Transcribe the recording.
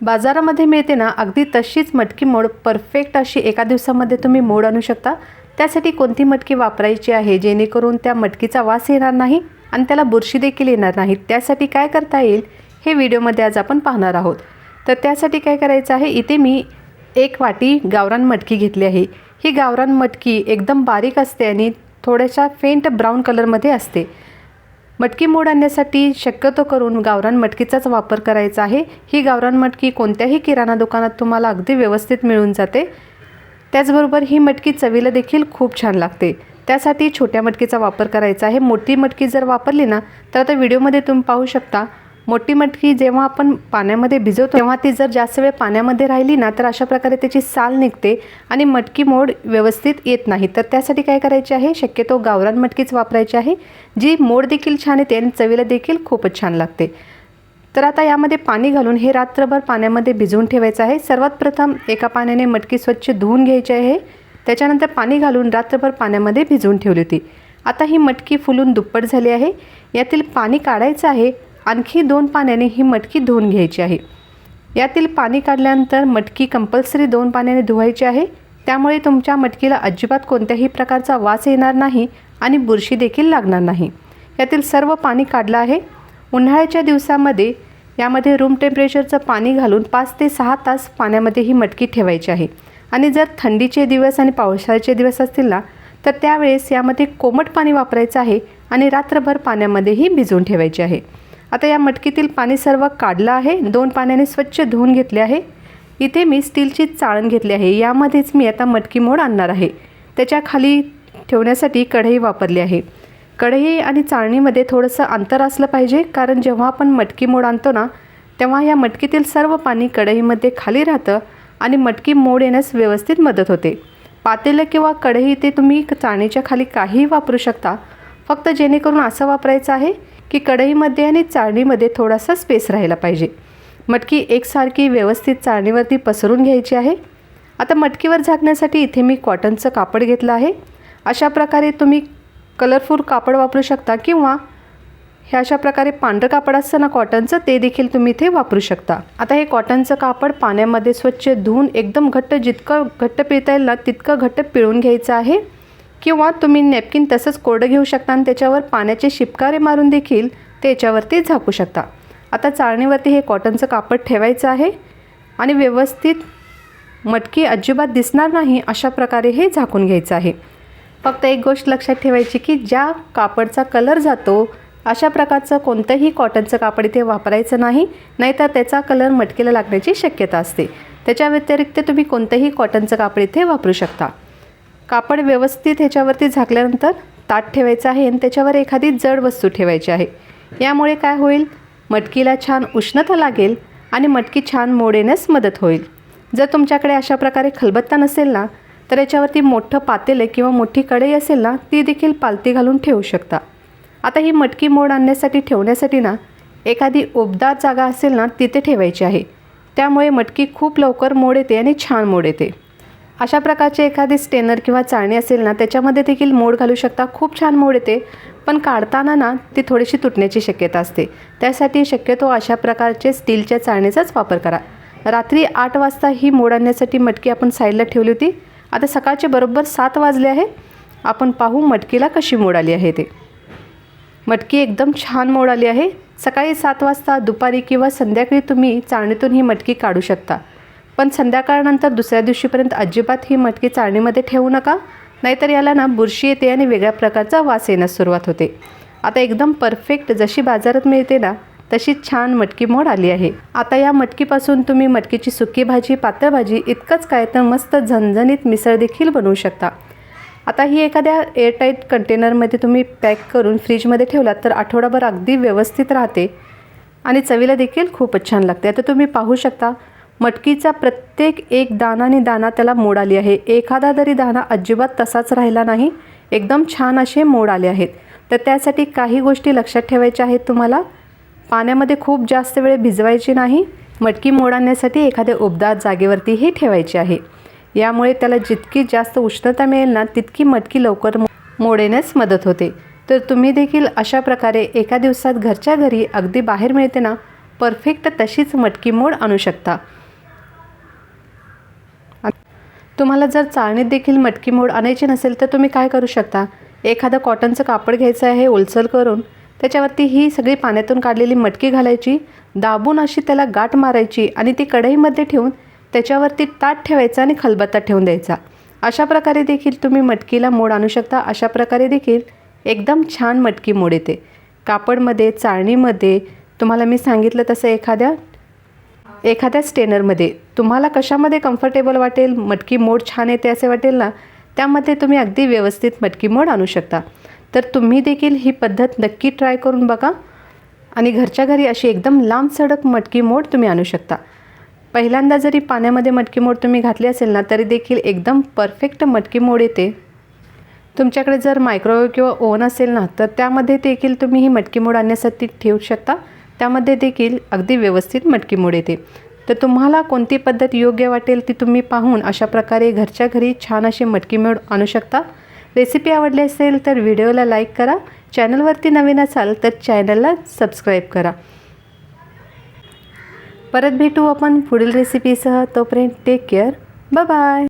बाजारामध्ये मिळते ना अगदी तशीच मटकी मोड परफेक्ट अशी एका दिवसामध्ये तुम्ही मोड आणू शकता. त्यासाठी कोणती मटकी वापरायची आहे जेणेकरून त्या मटकीचा वास येणार नाही आणि त्याला बुरशी देखील येणार नाही? त्यासाठी काय करता येईल हे व्हिडिओमध्ये आज आपण पाहणार आहोत. तर त्यासाठी काय करायचं आहे इथे मी एक वाटी गावरान मटकी घेतली आहे. ही गावरान मटकी एकदम बारीक असते आणि थोड्याशा फेंट ब्राऊन कलरमध्ये असते. मटकी मोड आणण्यासाठी शक्यतो करून गावरान मटकीचाच वापर करायचा आहे. ही गावरान मटकी कोणत्याही किराणा दुकानात तुम्हाला अगदी व्यवस्थित मिळून जाते. त्याचबरोबर ही मटकी चवीला देखील खूप छान लागते. त्यासाठी छोट्या मटकीचा वापर करायचा आहे. मोठी मटकी जर वापरली ना तर आता व्हिडिओमध्ये तुम्ही पाहू शकता मोठी मटकी जेव्हा आपण पाण्यामध्ये भिजवतो तेव्हा ती जर जास्त वेळ पाण्यामध्ये राहिली ना तर अशा प्रकारे त्याची साल निघते आणि मटकी मोड व्यवस्थित येत नाही. तर त्यासाठी काय करायचे आहे? शक्यतो गावरान मटकीच वापरायची आहे जी मोड देखील छान येते आणि चवीला देखील खूपच छान लागते. तर आता यामध्ये पाणी घालून हे रात्रभर पाण्यामध्ये भिजवून ठेवायचं आहे. सर्वात प्रथम एका पाण्याने मटकी स्वच्छ धुवून घ्यायची आहे. त्याच्यानंतर पाणी घालून रात्रभर पाण्यामध्ये भिजवून ठेवली होती. आता ही मटकी फुलून दुप्पट झाली आहे. यातील पाणी काढायचं आहे. आणखी दोन पाण्याने ही मटकी धुवून घ्यायची आहे. यातील पाणी काढल्यानंतर मटकी कंपल्सरी दोन पाण्याने धुवायची आहे. त्यामुळे तुमच्या मटकीला अजिबात कोणत्याही प्रकारचा वास येणार नाही आणि बुरशी देखील लागणार नाही. यातील सर्व पाणी काढलं आहे. उन्हाळ्याच्या दिवसामध्ये यामध्ये रूम टेम्परेचरचं पाणी घालून पाच ते सहा तास पाण्यामध्ये ही मटकी ठेवायची आहे. आणि जर थंडीचे दिवस आणि पावसाळ्याचे दिवस असतील ना तर त्यावेळेस यामध्ये कोमट पाणी वापरायचं आहे आणि रात्रभर पाण्यामध्येही भिजवून ठेवायचे आहे. आता या मटकीतील पाणी सर्व काढलं आहे. दोन पाण्याने स्वच्छ धुवून घेतले आहे. इथे मी स्टीलची चाळण घेतली आहे. यामध्येच मी आता मटकी मोड आणणार आहे. त्याच्याखाली ठेवण्यासाठी कढई वापरली आहे. कढई आणि चाळणीमध्ये थोडंसं अंतर असलं पाहिजे कारण जेव्हा आपण मटकी मोड आणतो ना तेव्हा या मटकीतील सर्व पाणी कढईमध्ये खाली राहतं आणि मटकी मोड येण्यास व्यवस्थित मदत होते. पातेलं किंवा कढई ते तुम्ही चाळणीच्या खाली काहीही वापरू शकता फक्त जेणेकरून असं वापरायचं आहे की कढईमध्ये आणि चाळणीमध्ये थोडासा स्पेस राहिला पाहिजे. मटकी एकसारखी व्यवस्थित चाळणीवरती पसरून घ्यायची आहे. आता मटकीवर झाकण्यासाठी इथे मी कॉटनचं कापड घेतलं आहे. अशा प्रकारे तुम्ही कलरफुल कापड वापरू शकता किंवा हे अशा प्रकारे पांढरं कापड असतं ना कॉटनचं ते देखील तुम्ही इथे वापरू शकता. आता हे कॉटनचं कापड पाण्यामध्ये स्वच्छ धुवून एकदम घट्ट जितकं घट्ट पिळता येईल ना तितकं घट्ट पिळून घ्यायचं आहे. किंवा तुम्ही नॅपकिन तसंच कोरडं घेऊ शकता आणि त्याच्यावर पाण्याचे शिपकारे मारून देखील त्याच्यावरती झाकू शकता. आता चाळणीवरती हे कॉटनचं कापड ठेवायचं आहे आणि व्यवस्थित मटकी अजिबात दिसणार नाही अशा प्रकारे हे झाकून घ्यायचं आहे. फक्त एक गोष्ट लक्षात ठेवायची की ज्या कापडचा कलर जातो अशा प्रकारचं कोणतंही कॉटनचं कापड इथे वापरायचं नाही नाहीतर त्याचा कलर मटकीला लागण्याची शक्यता असते. त्याच्या व्यतिरिक्त तुम्ही कोणतंही कॉटनचं कापड इथे वापरू शकता. कापड व्यवस्थित ह्याच्यावरती झाकल्यानंतर ताट ठेवायचं आहे आणि त्याच्यावर एखादी जड वस्तू ठेवायची आहे. यामुळे काय होईल? मटकीला छान उष्णता लागेल आणि मटकी छान मोड येण्यास मदत होईल. जर तुमच्याकडे अशा प्रकारे खलबत्ता नसेल ना तर याच्यावरती मोठं पातेलं किंवा मोठी कढई असेल ना ती देखील पालती घालून ठेवू शकता. आता ही मटकी मोड आणण्यासाठी ठेवण्यासाठी ना एखादी उबदार जागा असेल ना तिथे ठेवायची आहे. त्यामुळे मटकी खूप लवकर मोड येते आणि छान मोड येते. अशा प्रकारचे एखादी स्टेनर किंवा चाळणी असेल ना त्याच्यामध्ये देखील मोड घालू शकता. खूप छान मोड येते पण काढताना ना ती थोडीशी तुटण्याची शक्यता असते. त्यासाठी शक्यतो अशा प्रकारचे स्टीलच्या चाळणीचाच वापर करा. रात्री आठ वाजता ही मोड आणण्यासाठी मटकी आपण साईडला ठेवली होती. आता सकाळचे बरोबर सात वाजले आहे. आपण पाहू मटकीला कशी मोड आली आहे ते. मटकी एकदम छान मोड आली आहे. सकाळी सात वाजता दुपारी किंवा संध्याकाळी तुम्ही चाळणीतून ही मटकी काढू शकता. पण संध्याकाळनंतर दुसऱ्या दिवशीपर्यंत अजिबात ही मटकी चाळणीमध्ये ठेवू नका. नाहीतर याला ना बुरशी येते आणि वेगळ्या प्रकारचा वास येण्यास सुरुवात होते. आता एकदम परफेक्ट जशी बाजारात मिळते ना तशी छान मटकी मोड आली आहे. आता या मटकीपासून तुम्ही मटकीची सुकी भाजी पातळ भाजी इतकंच काय तर मस्त झणझणीत मिसळ देखील बनवू शकता. आता ही एखाद्या एअरटाईट कंटेनरमध्ये तुम्ही पॅक करून फ्रीजमध्ये ठेवलात तर आठवडाभर अगदी व्यवस्थित राहते. आणि चवीला देखील खूपच छान लागते. आता तुम्ही पाहू शकता मटकीचा प्रत्येक एक दाना आणि दाना त्याला मोड आली आहे. एखादा तरी दाना अजिबात तसाच राहिला नाही एकदम छान असे मोड आले आहेत. तर त्यासाठी काही गोष्टी लक्षात ठेवायच्या आहेत तुम्हाला. पाण्यामध्ये खूप जास्त वेळ भिजवायची नाही. मटकी मोड आणण्यासाठी एखाद्या उबदार जागेवरतीही ठेवायची आहे. यामुळे त्याला जितकी जास्त उष्णता मिळेल ना तितकी मटकी लवकर मोड येण्यास मदत होते. तर तुम्ही देखील अशा प्रकारे एका दिवसात घरच्या घरी अगदी बाहेर मिळते ना परफेक्ट तशीच मटकी मोड आणू शकता. तुम्हाला जर चाळणीत देखील मटकी मोड आणायची नसेल तर तुम्ही काय करू शकता? एखादं कॉटनचं कापड घ्यायचं आहे ओलसर करून त्याच्यावरती ही सगळी पाण्यातून काढलेली मटकी घालायची दाबून अशी त्याला गाठ मारायची आणि ती कढईमध्ये ठेवून त्याच्यावरती ताट ठेवायचा आणि खलबत्ता ठेवून द्यायचा. अशा प्रकारे देखील तुम्ही मटकीला मोड आणू शकता. अशा प्रकारे देखील एकदम छान मटकी मोड येते. कापडमध्ये चाळणीमध्ये तुम्हाला मी सांगितलं तसं एखाद्या एखाद्या स्टेनरमध्ये. तुम्हाला कशामध्ये कम्फर्टेबल वाटेल? मटकी मोड छान येते असे वाटेल ना? त्यामध्ये तुम्ही अगदी व्यवस्थित मटकी मोड आणू शकता. तर तुम्ही देखील ही पद्धत नक्की ट्राय करून बघा. आणि घरच्या घरी अशी एकदम लांब सडक मटकी मोड तुम्ही आणू शकता. पहिल्यांदा जरी पाण्यामध्ये मटकी मोड तुम्ही घातली असेल ना तरी देखील एकदम परफेक्ट मटकी मोड येते. तुमच्याकडे जर मायक्रोवेव्ह किंवा ओव्हन असेल ना तर त्यामध्ये देखील तुम्ही ही मटकी मोड आणण्यासाठी ठेवू शकता. त्यामध्ये देखील अगदी व्यवस्थित मटकी मोड येते. तर तुम्हाला कोणती पद्धत योग्य वाटेल ती तुम्ही पाहून अशा प्रकारे घरच्या घरी छान अशी मटकी मोड आणू शकता. रेसिपी आवडली असेल तर व्हिडिओला लाईक करा. चॅनलवरती नवीन असाल तर चॅनलला सबस्क्राईब करा. परत भेटू आपण पुढील रेसिपीसह तोपर्यंत टेक केअर बाय